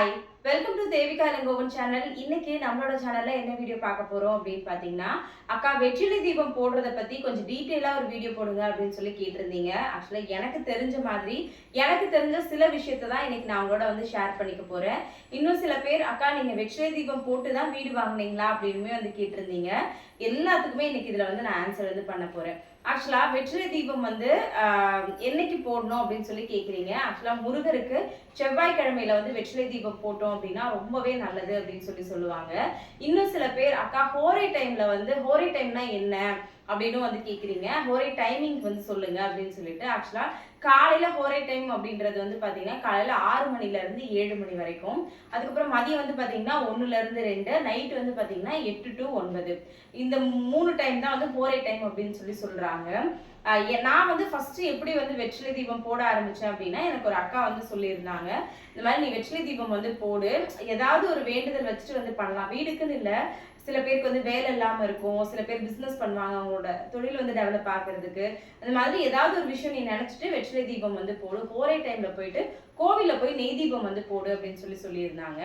Hi. Devika Elangovan channel இன்னைக்கு நம்மளோட சேனல்ல என்ன வீடியோ பார்க்க போறோம் அப்படின்னு பாத்தீங்கன்னா அக்கா வெற்றிலை தீபம் போடுறத பத்தி கொஞ்சம் டீட்டெயிலா ஒரு வீடியோ போடுங்க அப்படின்னு சொல்லி கேட்டிருந்தீங்க. ஆக்சுவலா எனக்கு தெரிஞ்ச மாதிரி எனக்கு தெரிஞ்ச சில விஷயத்தை தான் இன்னைக்கு நான் உங்களோட வந்து ஷேர் பண்ணிக்க போறேன். இன்னும் சில பேர் அக்கா நீங்க வெற்றிலை தீபம் போட்டு தான் வீடு வாங்குனீங்களா? அப்படின்னுமே வந்து கேட்டிருந்தீங்க. எல்லாத்துக்குமே இன்னைக்கு இதுல வந்து நான் ஆன்சர் வந்து பண்ண போறேன். ஆக்சுவலா வெற்றிலை தீபம் வந்து என்னைக்கு போடணும் அப்படின்னு சொல்லி கேக்குறீங்க? ஆக்சுவலா முருகருக்கு செவ்வாய்க்கிழமையில வந்து வெற்றிலை தீபம் போட்டோம் அப்படின்னா ரொம்பவே நல்லது அப்படின்னு சொல்லி சொல்லுவாங்க. இன்னும் சில பேர் அக்கா ஹோரை டைம்ல வந்து ஹோரை டைம்னா என்ன? அப்படின்னு வந்து கேட்குறீங்க ஹோரை டைமிங் வந்து சொல்லுங்க அப்படின்னு சொல்லிட்டு ஆக்சுவலாக காலையில் ஹோரை டைம் அப்படின்றது வந்து பார்த்தீங்கன்னா காலையில் ஆறு மணிலேருந்து ஏழு மணி வரைக்கும். அதுக்கப்புறம் மதியம் வந்து பார்த்தீங்கன்னா ஒன்றுலேருந்து ரெண்டு நைட் வந்து பார்த்தீங்கன்னா எட்டு டு ஒன்பது. இந்த மூணு டைம் தான் வந்து ஹோரை டைம் அப்படின்னு சொல்லி சொல்கிறாங்க நான் வந்து ஃபஸ்ட்டு எப்படி வந்து வெற்றிலை தீபம் போட ஆரம்பித்தேன் அப்படின்னா எனக்கு ஒரு அக்கா வந்து சொல்லியிருந்தாங்க. இந்த மாதிரி நீ வெற்றிலை தீபம் வந்து போடு. ஏதாவது ஒரு வேண்டுதல் வச்சுட்டு வந்து பண்ணலாம். வீடுக்குன்னு இல்லை சில பேருக்கு வந்து வேலை இல்லாமல் இருக்கும். சில பேர் பிஸ்னஸ் பண்ணுவாங்க அவங்களோட தொழில் வந்து டெவலப் ஆகுறதுக்கு அந்த மாதிரி ஏதாவது ஒரு விஷயம் நீ நினச்சிட்டு வெற்றிலை தீபம் வந்து போடு. ஹோரை டைமில் போயிட்டு கோவிலில் போய் நெய் தீபம் வந்து போடு அப்படின்னு சொல்லி சொல்லியிருந்தாங்க.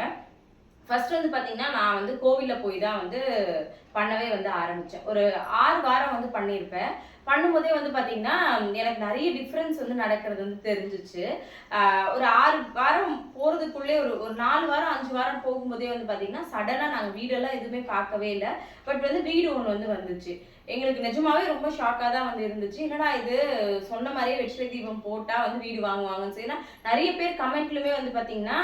ஃபர்ஸ்ட் வந்து பார்த்தீங்கன்னா நான் வந்து கோவிலில் போய் தான் வந்து பண்ணவே வந்து ஆரம்பித்தேன் ஒரு ஆறு வாரம் வந்து பண்ணியிருப்பேன். பண்ணும்போதே வந்து பார்த்தீங்கன்னா எனக்கு நிறைய டிஃப்ரென்ஸ் வந்து நடக்கிறது வந்து தெரிஞ்சிச்சு. ஒரு ஆறு வாரம் போகிறதுக்குள்ளே ஒரு ஒரு நாலு வாரம் அஞ்சு வாரம் போகும்போதே வந்து பார்த்தீங்கன்னா சடனாக நாங்கள் வீடெல்லாம் எதுவுமே பார்க்கவே இல்லை. பட் வந்து வீடு ஒன்று வந்து வந்துச்சு. எங்களுக்கு நிஜமாவே ரொம்ப ஷாக்காக தான் வந்து இருந்துச்சு. என்னடா இது? சொன்ன மாதிரியே வெற்றிலை தீபம் போட்டால் வந்து வீடு வாங்குவாங்கன்னு சொல்லி. ஏன்னா நிறைய பேர் கமெண்ட்லுமே வந்து பார்த்தீங்கன்னா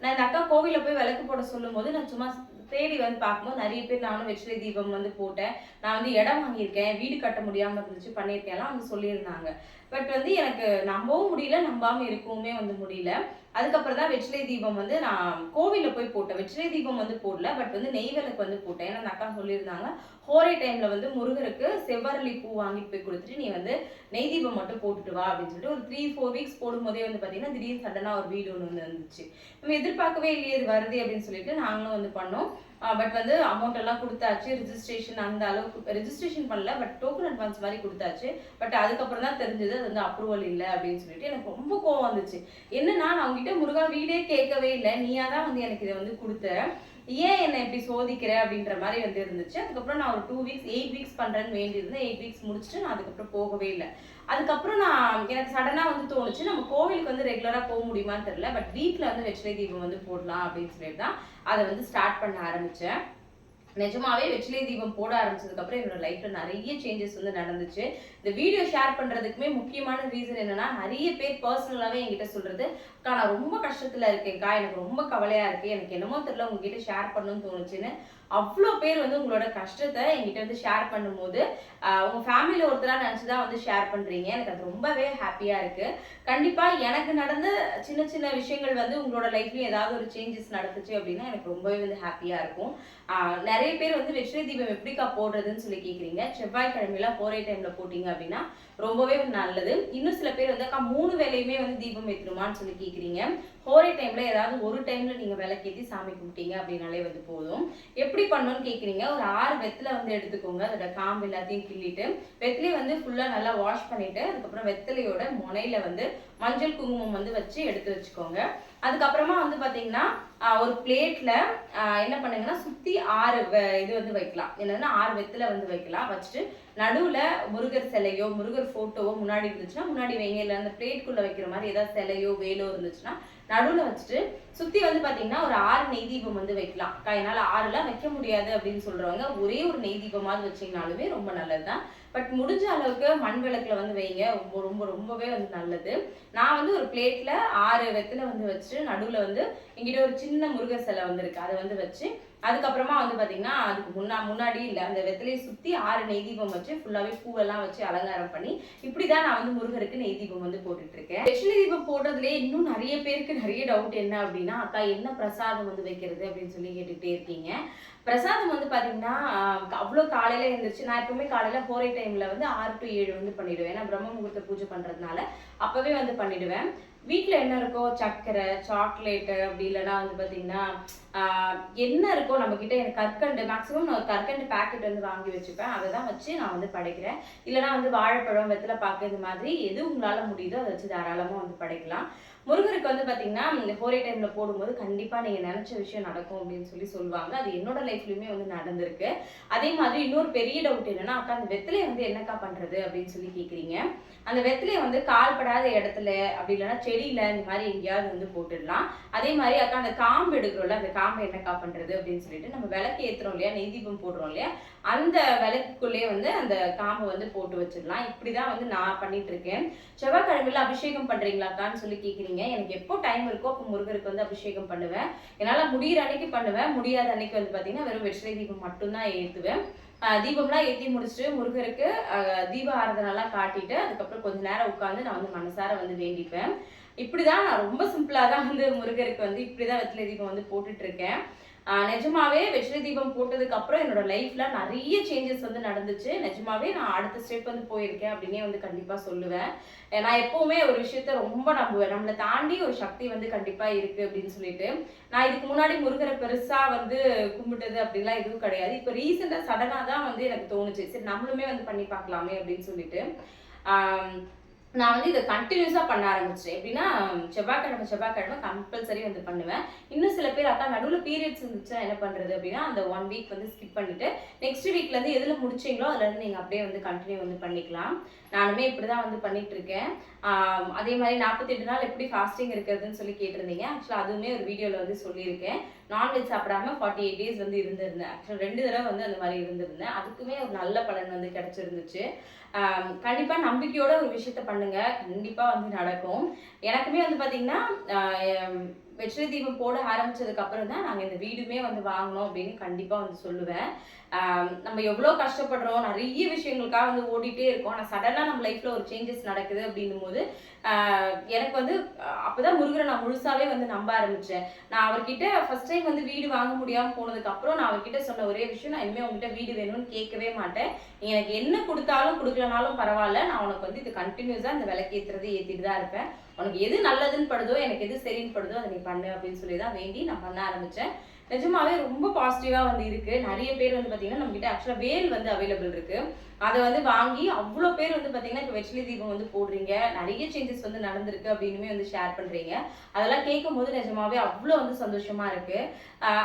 நான் இந்த அக்கா கோவில்ல போய் விளக்கு போட சொல்லும்போது நான் சும்மா தேடி வந்து பார்க்கும்போது நிறைய பேர் நானும் வெற்றிலை தீபம் வந்து போட்டேன். நான் வந்து இடம் வாங்கியிருக்கேன் வீடு கட்ட முடியாம இருந்துச்சு பண்ணியிருக்கேன்லாம் அவங்க சொல்லியிருந்தாங்க. பட் வந்து எனக்கு நம்பவும் முடியல நம்பாம இருக்கவுமே வந்து முடியல. அதுக்கப்புறம் தான் வெற்றிலை தீபம் வந்து நான் கோவிலில் போய் போட்டேன். வெற்றிலை தீபம் வந்து போடல பட் வந்து நெய் வந்து போட்டேன். ஏன்னா அந்த அக்கா சொல்லியிருந்தாங்க ஹோரை டைமில் வந்து முருகருக்கு செவ்வரளி பூ வாங்கிட்டு போய் கொடுத்துட்டு நீ வந்து நெய் தீபம் மட்டும் போட்டுட்டு வா அப்படின்னு சொல்லிட்டு ஒரு த்ரீ ஃபோர் வீக்ஸ் போடும்போதே வந்து பார்த்தீங்கன்னா திடீர்னு சடனாக ஒரு வீடு ஒன்று வந்து வந்துச்சு நம்ம எதிர்பார்க்கவே இல்லையே இது வருது அப்படின்னு சொல்லிட்டு நாங்களும் வந்து பண்ணோம். பட் வந்து அமௌண்ட் எல்லாம் கொடுத்தாச்சு ரிஜிஸ்ட்ரேஷன் அந்த அளவுக்கு ரிஜிஸ்ட்ரேஷன் பண்ணல பட் டோக்கன் அட்வான்ஸ் மாதிரி கொடுத்தாச்சு. பட் அதுக்கப்புறம் தான் தெரிஞ்சது அது வந்து அப்ரூவல் இல்லை அப்படின்னு சொல்லிட்டு எனக்கு ரொம்ப கோவம் வந்துச்சு. என்னன்னா நான் அவங்ககிட்ட முருகா வீடே கேட்கவே இல்லை. நீயா தான் வந்து எனக்கு இதை வந்து கொடுத்த. ஏன் என்னை இப்படி சோதிக்கிற அப்படின்ற மாதிரி வந்து இருந்துச்சு. அதுக்கப்புறம் நான் ஒரு டூ வீக்ஸ் எயிட் வீக்ஸ் பண்ணுறேன்னு வேண்டியிருந்தேன். எயிட் வீக்ஸ் முடிச்சுட்டு நான் அதுக்கப்புறம் போகவே இல்லை. அதுக்கப்புறம் நான் எனக்கு சடனாக வந்து தோணுச்சு நம்ம கோவிலுக்கு வந்து ரெகுலராக போக முடியுமான்னு தெரில பட் வீட்டில் வந்து வெற்றிலை தீபம் வந்து போடலாம் அப்படின்னு சொல்லிட்டு தான் அதை வந்து ஸ்டார்ட் பண்ண ஆரம்பித்தேன் நிஜமாவே வெற்றிலை தீபம் போட ஆரம்பிச்சதுக்கு அப்புறம் என்னோட லைஃப்ல நிறைய சேஞ்சஸ் வந்து நடந்துச்சு. இந்த வீடியோ ஷேர் பண்றதுக்குமே முக்கியமான ரீசன் என்னன்னா நிறைய பேர் பர்சனலாவே என்கிட்ட சொல்றது அக்கா நான் ரொம்ப கஷ்டத்துல இருக்கேன்க்கா எனக்கு ரொம்ப கவலையா இருக்கு எனக்கு என்னமோ தெரியல உங்ககிட்ட ஷேர் பண்ணணும்னு தோணுச்சுன்னு அவ்வளோ பேர் வந்து உங்களோட கஷ்டத்தை எங்கிட்ட வந்து ஷேர் பண்ணும்போது உங்கள் ஃபேமிலியில் ஒருத்தராக நினச்சி தான் வந்து ஷேர் பண்ணுறீங்க எனக்கு அது ரொம்பவே ஹாப்பியாக இருக்குது கண்டிப்பாக எனக்கு நடந்த சின்ன சின்ன விஷயங்கள் வந்து உங்களோட லைஃப்லேயும் ஏதாவது ஒரு சேஞ்சஸ் நடந்துச்சு அப்படின்னா எனக்கு ரொம்பவே வந்து ஹாப்பியாக இருக்கும். நிறைய பேர் வந்து வெற்றிலை தீபம் எப்படிக்கா போடுறதுன்னு சொல்லி கேட்குறீங்க செவ்வாய்க்கிழமையில போகிற டைமில் போட்டிங்க அப்படின்னா ரொம்பவே நல்லது. இன்னும் சில பேர் வந்து அக்கா மூணு வேலையுமே வந்து தீபம் ஏற்றணுமான்னு சொல்லி கேட்குறீங்க ஹோரே டைம்ல ஏதாவது ஒரு டைம்ல நீங்க விளக்கேற்றி சாமி கும்பிட்டீங்க அப்படின்னாலே வந்து போதும். எப்படி பண்ணணும்னு கேட்குறீங்க ஒரு ஆறு வெத்தில வந்து எடுத்துக்கோங்க. அதோட காம்பு எல்லாத்தையும் கிள்ளிட்டு வெத்தலையை வந்து ஃபுல்லா நல்லா வாஷ் பண்ணிட்டு அதுக்கப்புறம் வெத்தலையோட முனையில வந்து மஞ்சள் குங்குமம் வந்து வச்சு எடுத்து வச்சுக்கோங்க. அதுக்கப்புறமா வந்து பாத்தீங்கன்னா ஒரு பிளேட்ல என்ன பண்ணுங்கன்னா சுத்தி ஆறு இது வந்து வைக்கலாம். என்னன்னா ஆறு வெத்தில வந்து வைக்கலாம். வச்சுட்டு நடுவில் முருகர் சிலையோ முருகர் ஃபோட்டோவோ முன்னாடி இருந்துச்சுன்னா முன்னாடி வைங்க இல்லை அந்த பிளேட்குள்ளே வைக்கிற மாதிரி ஏதாவது சிலையோ வேலோ இருந்துச்சுன்னா நடுவில் வச்சுட்டு சுற்றி வந்து பார்த்தீங்கன்னா ஒரு ஆறு நெய் தீபம் வந்து வைக்கலாம். என்னால் ஆறுலாம் வைக்க முடியாது அப்படின்னு சொல்கிறவங்க ஒரே ஒரு நெய் தீபமாவது வச்சீங்கனாலுமே ரொம்ப நல்லதுதான். பட் முடிஞ்ச அளவுக்கு மண் விளக்கில் வந்து வைங்க. ரொம்ப ரொம்ப ரொம்பவே வந்து நல்லது. நான் வந்து ஒரு பிளேட்டில் ஆறு வெத்தலை வந்து வச்சு நடுவில் வந்து எங்கிட்ட ஒரு சின்ன முருகர் சிலை வந்துருக்கு அதை வந்து வச்சு அதுக்கப்புறமா வந்து பார்த்தீங்கன்னா அதுக்கு முன்னா முன்னாடி இல்லை அந்த வெத்தலையை சுற்றி ஆறு நெய் தீபம் வச்சு ஃபுல்லாகவே பூவெல்லாம் வச்சு அலங்காரம் பண்ணி இப்படி தான் நான் வந்து முருகருக்கு நெய் தீபம் வந்து போட்டுட்ருக்கேன். இருக்கேன் தீபம் போடுறதுலயே இன்னும் நிறைய பேருக்கு நிறைய டவுட் என்ன அப்படின்னா அக்கா என்ன பிரசாதம் வந்து வைக்கிறது? அப்படின்னு சொல்லி கேட்டுக்கிட்டே இருக்கீங்க. பிரசாதம் வந்து பார்த்தீங்கன்னா அவ்வளோ காலையில் எழுந்திரிச்சு நான் எப்பவுமே காலையில் போகிற டைமில் வந்து ஆறு டு ஏழு வந்து பண்ணிடுவேன். ஏன்னா பிரம்ம முகூர்த்த பூஜை பண்ணுறதுனால அப்போவே வந்து பண்ணிவிடுவேன் வீட்டில் என்ன இருக்கோ சர்க்கரை சாக்லேட்டு அப்படி இல்லைன்னா வந்து பாத்தீங்கன்னா ஆஹ் என்ன இருக்கோ நம்ம கிட்ட எனக்கு கற்கண்டு மேக்ஸிமம் நான் கற்கண்டு பேக்கெட் வந்து வாங்கி வச்சுப்பேன். அதை தான் வச்சு நான் வந்து படைக்கிறேன். இல்லைன்னா வந்து வாழைப்பழம் வெத்தலை பாக்கு இந்த மாதிரி எது உங்களால முடியுதோ அதை வச்சு தாராளமா வந்து படைக்கலாம். முருகருக்கு வந்து பார்த்தீங்கன்னா இந்த டைமில் போடும்போது கண்டிப்பாக நீங்கள் நினச்ச விஷயம் நடக்கும் அப்படின்னு சொல்லி சொல்லுவாங்க. அது என்னோட லைஃப்லையுமே வந்து நடந்திருக்கு. அதே மாதிரி இன்னொரு பெரிய டவுட் என்னன்னா அக்கா அந்த வெத்திலையை வந்து என்னக்கா பண்ணுறது அப்படின்னு சொல்லி கேட்குறீங்க அந்த வெத்திலையை வந்து கால்படாத இடத்துல அப்படி இல்லைன்னா செடியில் இந்த மாதிரி எங்கேயாவது வந்து போட்டுடலாம். அதே மாதிரி அக்கா அந்த காம்பு எடுக்கிறோம்ல அந்த காம்பை என்னக்கா பண்ணுறது அப்படின்னு சொல்லிட்டு நம்ம விளக்கு ஏற்றுறோம் இல்லையா? நெய் தீபம் போடுறோம் இல்லையா? அந்த விளக்குக்குள்ளேயே வந்து அந்த காம்பை வந்து போட்டு வச்சிடலாம். இப்படி தான் வந்து நான் பண்ணிட்டு இருக்கேன். செவ்வாய்க்கிழமையில அபிஷேகம் பண்ணுறீங்களாக்கான்னு சொல்லி கேட்குறீங்க எனக்கு எப்போ டைம் இருக்கோ அப்போ முருகருக்கு வந்து அபிஷேகம் பண்ணுவேன். என்னால் முடியிற அன்னைக்கு பண்ணுவேன். முடியாத அன்னைக்கு வந்து பார்த்தீங்கன்னா வெறும் வெற்றிலை தீபம் மட்டும்தான் ஏற்றுவேன் தீபம்லாம் ஏற்றி முடிச்சுட்டு முருகருக்கு தீப ஆராதனைலாம் காட்டிட்டு அதுக்கப்புறம் கொஞ்ச நேரம் உட்காந்து நான் வந்து மனசார வந்து வேண்டிப்பேன். இப்படிதான் நான் ரொம்ப சிம்பிளாக தான் வந்து முருகருக்கு வந்து இப்படிதான் வெற்றிலை தீபம் வந்து போட்டுட்ருக்கேன் நிஜமாவே வெற்றி தீபம் போட்டதுக்கு அப்புறம் என்னோட லைஃப்ல நிறைய சேஞ்சஸ் வந்து நடந்துச்சு. நிஜமாவே நான் அடுத்த ஸ்டெப் வந்து போயிருக்கேன் அப்படின்னே வந்து கண்டிப்பா சொல்லுவேன். நான் எப்பவுமே ஒரு விஷயத்த ரொம்ப நம்புவேன். நம்மளை தாண்டி ஒரு சக்தி வந்து கண்டிப்பா இருக்கு அப்படின்னு சொல்லிட்டு. நான் இதுக்கு முன்னாடி முருகரை பெருசா வந்து கும்பிட்டது அப்படின்லாம் எதுவும் கிடையாது. இப்போ ரீசெண்டா சடனாக தான் வந்து எனக்கு தோணுச்சு. சரி நம்மளுமே வந்து பண்ணி பார்க்கலாமே அப்படின்னு சொல்லிட்டு. நான் வந்து இதை கண்டினியூஸாக பண்ண ஆரம்பிச்சேன் எப்படின்னா செவ்வாய்க்கிழமை செவ்வாய்க்கிழமை கம்பல்சரி வந்து பண்ணுவேன். இன்னும் சில பேர் அக்கா நடுவில் பீரியட்ஸ் இருந்துச்சுன்னா என்ன பண்ணுறது அப்படின்னா அந்த ஒன் வீக் வந்து ஸ்கிப் பண்ணிவிட்டு நெக்ஸ்ட் வீக்லேருந்து எதில் முடிச்சிங்களோ அதுலேருந்து நீங்கள் அப்படியே வந்து கண்டினியூ வந்து பண்ணிக்கலாம். நானுமே இப்படி தான் வந்து பண்ணிகிட்ருக்கேன் இருக்கேன். அதே மாதிரி நாற்பத்தெட்டு நாள் எப்படி ஃபாஸ்டிங் இருக்கிறதுன்னு சொல்லி கேட்டிருந்தீங்க. ஆக்சுவலாக அதுவுமே ஒரு வீடியோவில் வந்து சொல்லியிருக்கேன். நான்வெஜ் சாப்பிடாம ஃபார்ட்டி எயிட் டேஸ் வந்து இருந்திருந்தேன். ஆக்சுவலாக ரெண்டு தடவை வந்து அந்த மாதிரி இருந்திருந்தேன். அதுக்குமே ஒரு நல்ல பலன் வந்து கிடச்சிருந்துச்சு. கண்டிப்பாக நம்பிக்கையோட ஒரு விஷயத்த பண்ணுங்கள் கண்டிப்பாக வந்து நடக்கும். எனக்குமே வந்து பார்த்திங்கன்னா வெற்றி தீபம் போட ஆரம்பிச்சதுக்கு அப்புறம் தான் நாங்க இந்த வீடுமே வந்து வாங்கினோம் அப்படின்னு கண்டிப்பா வந்து சொல்லுவேன். நம்ம எவ்வளோ கஷ்டப்படுறோம் நிறைய விஷயங்களுக்காக வந்து ஓடிட்டே இருக்கோம். ஆனால் சடனாக நம்ம லைஃப்ல ஒரு சேஞ்சஸ் நடக்குது அப்படின்னும் போது எனக்கு வந்து அஹ், அப்பதான் முருகரை நான் முழுசாவே வந்து நம்ப ஆரம்பிச்சேன். நான் அவர்கிட்ட ஃபர்ஸ்ட் டைம் வந்து வீடு வாங்க முடியாம போனதுக்கு அப்புறம் நான் அவர்கிட்ட சொன்ன ஒரே விஷயம் நான் இனிமே உங்ககிட்ட வீடு வேணும்னு கேட்கவே மாட்டேன். எனக்கு என்ன கொடுத்தாலும் கொடுக்கலனாலும் பரவாயில்ல. நான் உனக்கு வந்து இது கண்டினியூஸா இந்த விலைக்கு ஏத்துறது ஏத்திட்டு தான் இருப்பேன். உனக்கு எது நல்லதுன்னு படுதோ எனக்கு எது சரின்னு படுதோ அதை நீ பண்ணு அப்படின்னு சொல்லி தான் வேண்டி நான் பண்ண ஆரம்பித்தேன் நிஜமாவே ரொம்ப பாசிட்டிவாக வந்து இருக்கு. நிறைய பேர் வந்து பார்த்தீங்கன்னா நம்ம கிட்ட ஆக்சுவலாக வேல் வந்து அவைலபிள் இருக்கு. அதை வந்து வாங்கி அவ்வளோ பேர் வந்து பார்த்தீங்கன்னா இப்போ வெற்றிலை தீபம் வந்து போடுறீங்க. நிறைய சேஞ்சஸ் வந்து நடந்திருக்கு அப்படின்னுமே வந்து ஷேர் பண்ணுறீங்க அதெல்லாம் கேட்கும் போது நிஜமாவே அவ்வளோ வந்து சந்தோஷமா இருக்கு.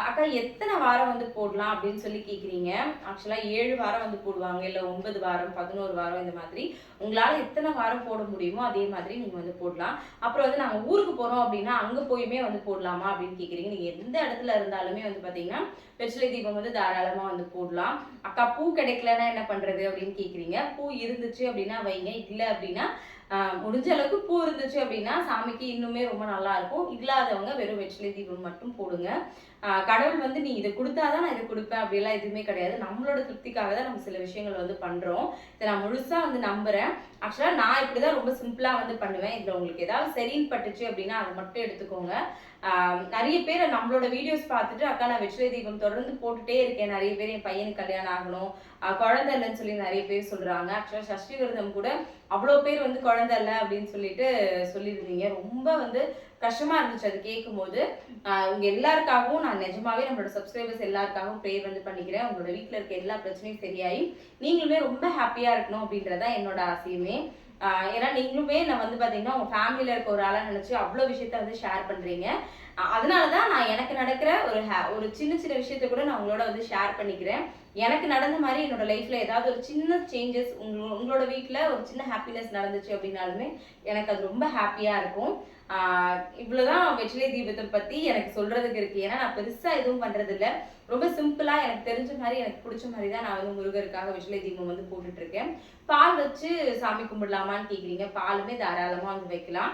அக்கா எத்தனை வாரம் வந்து போடலாம் அப்படின்னு சொல்லி கேட்குறீங்க ஆக்சுவலாக ஏழு வாரம் வந்து போடுவாங்க. இல்லை ஒன்பது வாரம் பதினோரு வாரம் இந்த மாதிரி. உங்களால் எத்தனை வாரம் போட முடியுமோ அதே மாதிரி நீங்கள் வந்து போடலாம். அப்புறம் வந்து நாங்கள் ஊருக்கு போகிறோம் அப்படின்னா அங்கே போயுமே வந்து போடலாமா அப்படின்னு கேட்குறீங்க நீங்கள் எந்த இடத்துல இருந்தாலும் வந்து பார்த்தீங்கன்னா வெற்றிலை தீபம் வந்து தாராளமாக வந்து போடலாம். அக்கா பூ கிடைக்கலன்னா என்ன பண்ணுறது அப்படின்னு கேட்குறீங்க பூ இருந்துச்சு அப்படின்னா வைங்க. இல்லை அப்படின்னா ஆஹ் முடிஞ்ச அளவுக்கு பூ இருந்துச்சு அப்படின்னா சாமிக்கு இன்னுமே ரொம்ப நல்லா இருக்கும். இல்லாதவங்க வெறும் வெற்றிலை தீபம் மட்டும் போடுங்க. கடவுள் வந்து நீ இதை கொடுத்தாதான் நான் இதை கொடுப்பேன் அப்படிலாம் எதுவுமே கிடையாது. நம்மளோட திருப்திக்காக தான் நம்ம சில விஷயங்கள் வந்து பண்றோம். இதை நான் முழுசா வந்து நம்புறேன். ஆக்சுவலாக நான் இப்படிதான் ரொம்ப சிம்பிளா வந்து பண்ணுவேன். இதுல உங்களுக்கு ஏதாவது சரின்னு பட்டுச்சு அப்படின்னா அதை மட்டும் எடுத்துக்கோங்க. நிறைய பேர் நம்மளோட வீடியோஸ் பார்த்துட்டு அக்கா நான் வெற்றிலை தீபம் தொடர்ந்து போட்டுட்டே இருக்கேன். நிறைய பேர் என் பையனுக்கு கல்யாணம் ஆகணும். குழந்தை இல்லைன்னு சொல்லி நிறைய பேர் சொல்கிறாங்க ஆக்சுவலாக சஷ்டி விரதம் கூட அவ்வளோ பேர் வந்து குழந்தை இல்லை அப்படின்னு சொல்லிட்டு சொல்லியிருந்தீங்க. ரொம்ப வந்து கஷ்டமாக இருந்துச்சு அது கேட்கும்போது. உங்கள் எல்லாருக்காகவும் நான் நிஜமாவே நம்மளோட சப்ஸ்கிரைபர்ஸ் எல்லாருக்காகவும் ப்ரேயர் வந்து பண்ணிக்கிறேன். உங்களோட வீட்டில் இருக்க எல்லா பிரச்சனையும் சரியாயி நீங்களுமே ரொம்ப ஹாப்பியாக இருக்கணும் அப்படின்றதான் என்னோட ஆசையுமே. ஏன்னா நீங்களுமே நான் வந்து பார்த்தீங்கன்னா உங்கள் ஃபேமிலியில் இருக்க ஒரு ஆளாக நினச்சி அவ்வளோ விஷயத்த வந்து ஷேர் பண்ணுறீங்க அதனால தான் நான் எனக்கு நடக்கிற ஒரு ஹே ஒரு சின்ன சின்ன விஷயத்த கூட நான் உங்களோட வந்து ஷேர் பண்ணிக்கிறேன். எனக்கு நடந்த மாதிரி என்னோட லைஃப்ல ஏதாவது ஒரு சின்ன சேஞ்சஸ் உங்களோட உங்களோட வீட்டில் ஒரு சின்ன ஹாப்பினஸ் நடந்துச்சு அப்படின்னாலுமே எனக்கு அது ரொம்ப ஹாப்பியாக இருக்கும். இவ்வளோதான் வெற்றிலை தீபத்தை பற்றி எனக்கு சொல்கிறதுக்கு இருக்கு. ஏன்னா நான் பெருசாக எதுவும் பண்ணுறதில்ல ரொம்ப சிம்பிளாக எனக்கு தெரிஞ்ச மாதிரி எனக்கு பிடிச்ச மாதிரி தான் நான் வந்து முருகருக்காக வெற்றிலை தீபம் வந்து போட்டுட்ருக்கேன் பால் வச்சு சாமி கும்பிடலாமான்னு கேட்குறீங்க பாலுமே தாராளமாக வந்து வைக்கலாம்.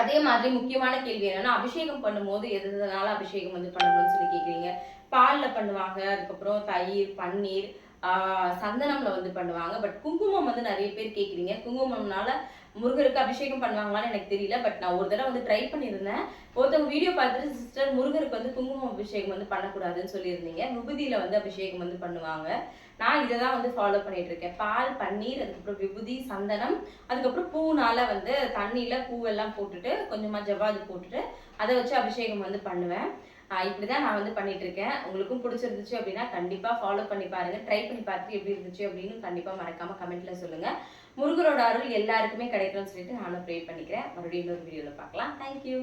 அதே மாதிரி முக்கியமான கேள்வி என்னன்னா அபிஷேகம் பண்ணும்போது எது எதனால அபிஷேகம் வந்து பண்ணணும்னு சொல்லி கேக்குறீங்க? பால்ல பண்ணுவாங்க அதுக்கப்புறம் தயிர் பன்னீர் சந்தனம்ல வந்து பண்ணுவாங்க. பட் குங்குமம் வந்து நிறைய பேர் கேக்குறீங்க. குங்குமம்னால முருகருக்கு அபிஷேகம் பண்ணுவாங்களான்னு எனக்கு தெரியல. பட் நான் ஒரு தடவை வந்து ட்ரை பண்ணியிருந்தேன். ஒருத்தவங்க வீடியோ பார்த்துட்டு சிஸ்டர் முருகருக்கு வந்து குங்குமம் அபிஷேகம் வந்து பண்ணக்கூடாதுன்னு சொல்லியிருந்தீங்க. விபூதியில வந்து அபிஷேகம் வந்து பண்ணுவாங்க. நான் இதை தான் வந்து ஃபாலோ பண்ணிட்டு இருக்கேன் பால் பன்னீர் அதுக்கப்புறம் விபூதி சந்தனம் அதுக்கப்புறம் பூனால வந்து தண்ணியில பூவெல்லாம் போட்டுட்டு கொஞ்சமா ஜவ்வாது போட்டுட்டு அதை வச்சு அபிஷேகம் வந்து பண்ணுவேன். இப்படி இப்படிதான் நான் வந்து பண்ணிட்டு இருக்கேன் உங்களுக்கும் பிடிச்சிருந்துச்சு அப்படின்னா கண்டிப்பா ஃபாலோ பண்ணி பாருங்க. ட்ரை பண்ணி பார்த்துட்டு எப்படி இருந்துச்சு அப்படின்னு கண்டிப்பா மறக்காம கமெண்ட்ல சொல்லுங்க. முருகரோட அருள் எல்லாருக்குமே கிடைக்கணும்னு சொல்லிட்டு நானும் ப்ரே பண்ணிக்கிறேன். மறுபடியும் இன்னொரு வீடியோவில் பார்க்கலாம். தேங்க்யூ